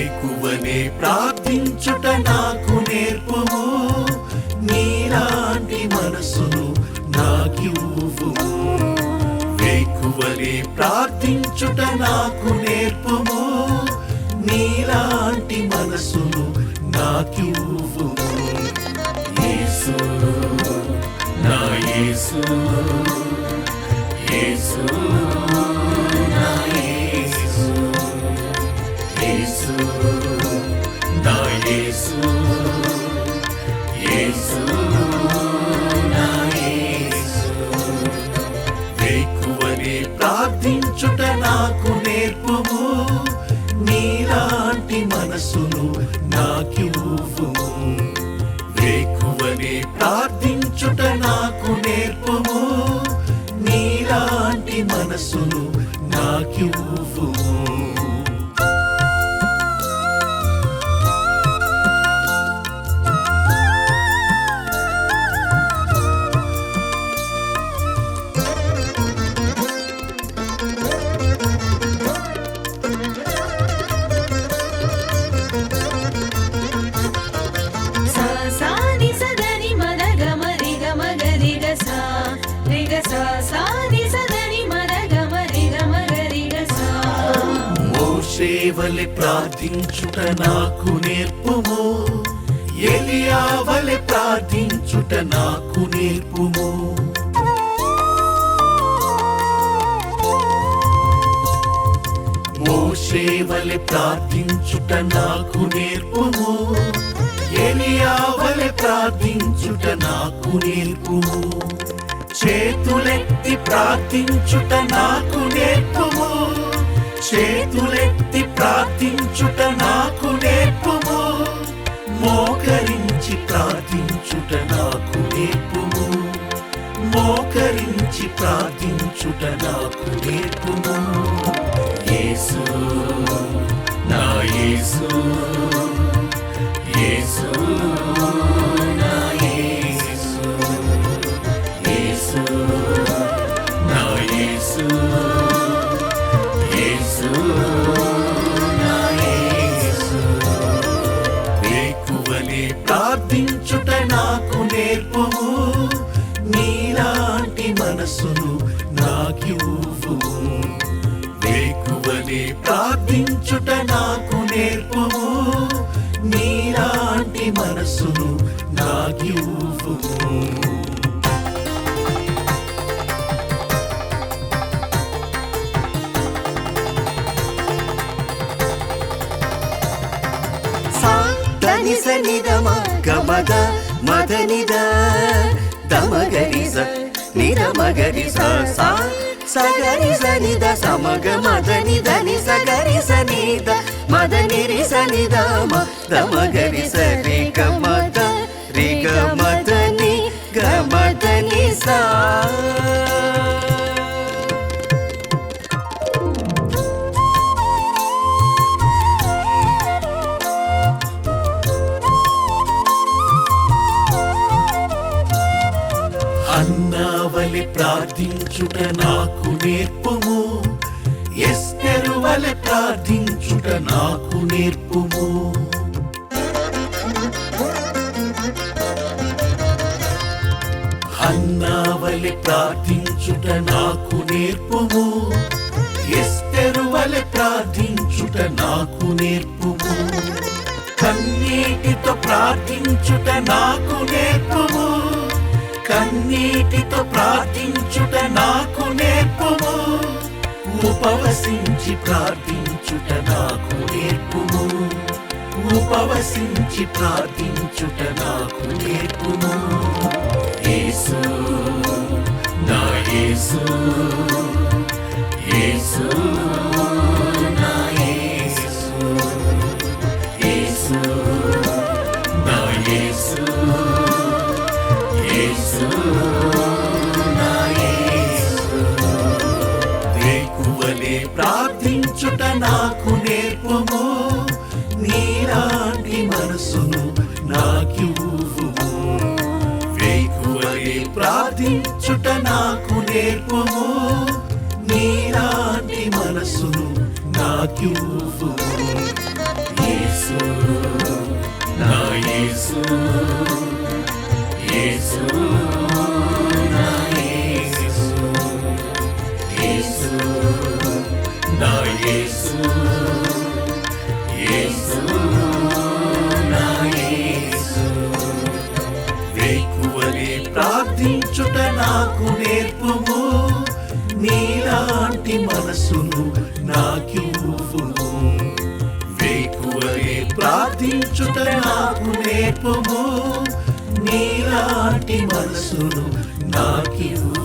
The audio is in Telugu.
వేకువనే ప్రార్థించుట నాకు నేర్పు నీలాంటి మనసును నాకివ్వుము వేకువనే ప్రార్థించుట నాకు నేర్పు నీలాంటి మనసును నాకివ్వుము యేసు నా యేసు యేసు. మనసును నాకివ్వుము వేకువనే ప్రార్థించుట నాకు నేర్పుము. నీలాంటి మనసును నాకివ్వుము వలె ప్రార్థించుట నాకు నేర్పుము. ఎలియా వలె ప్రార్థించుట నాకు నేర్పుము. మోషే వలె ప్రార్థించుట నాకు నేర్పుము. ఎలియా వలె ప్రార్థించుట నాకు నేర్పుము. చేతులెత్తి ప్రార్థించుట నాకు నేర్పుము. చేతులెత్తి ప్రార్థించుట నాకు నేర్పుము. మోకరించి ప్రార్థించుట నాకు నేర్పుము. మోకరించి ప్రార్థించుట నాకు నేర్పుము. యేసు నా యేసు. యేసు వేకువనే ప్రార్థించుట నాకు నేర్పుము. నీలాంటి మనసును నాకివ్వుము సా దని సని దమ మదనిద దమగరి స నిద మగరి స సా సగరి సనిద సమగ మదని దని సగరి సనిద మదని రి సనిద మగరి సరి గమద రి గమదని గమదని సా అన్నావలి ప్రార్థించుట నాకు నేర్పుము. ఎస్తెరు వలె ప్రార్థించుట నాకు నేర్పుము. అన్నావలి ప్రార్థించుట నాకు నేర్పుము. ఎస్తెరు వలె ప్రార్థించుట నాకు నేర్పుము. కన్నీటితో ప్రార్థించుట నాకు నేర్పుము. కన్నీటితో ప్రార్థించుట నాకు నేర్పుము. ఉపవసించి ప్రార్థించుట నాకు నేర్పుము. ఉపవసించి ప్రార్థించుట నాకు నేర్పుము. యేసు నా యేసు యేసు. వేకువలే ప్రార్థించుట నాకు నేర్పము. నీలాంటి మనసును నాకివ్వుము. వేకువలే ప్రార్థించుట నాకు నేర్పము. నీలాంటి మనసును నాకివ్వుము. యేసు నా యేసు. ప్రార్థించుట నాకు నేర్పుము. నీలాంటి మనసును నాకివ్వుము. వేకువలే ప్రార్థించుట నాకు నేర్పుము. నీలాంటి మనసును నాకివ్వు.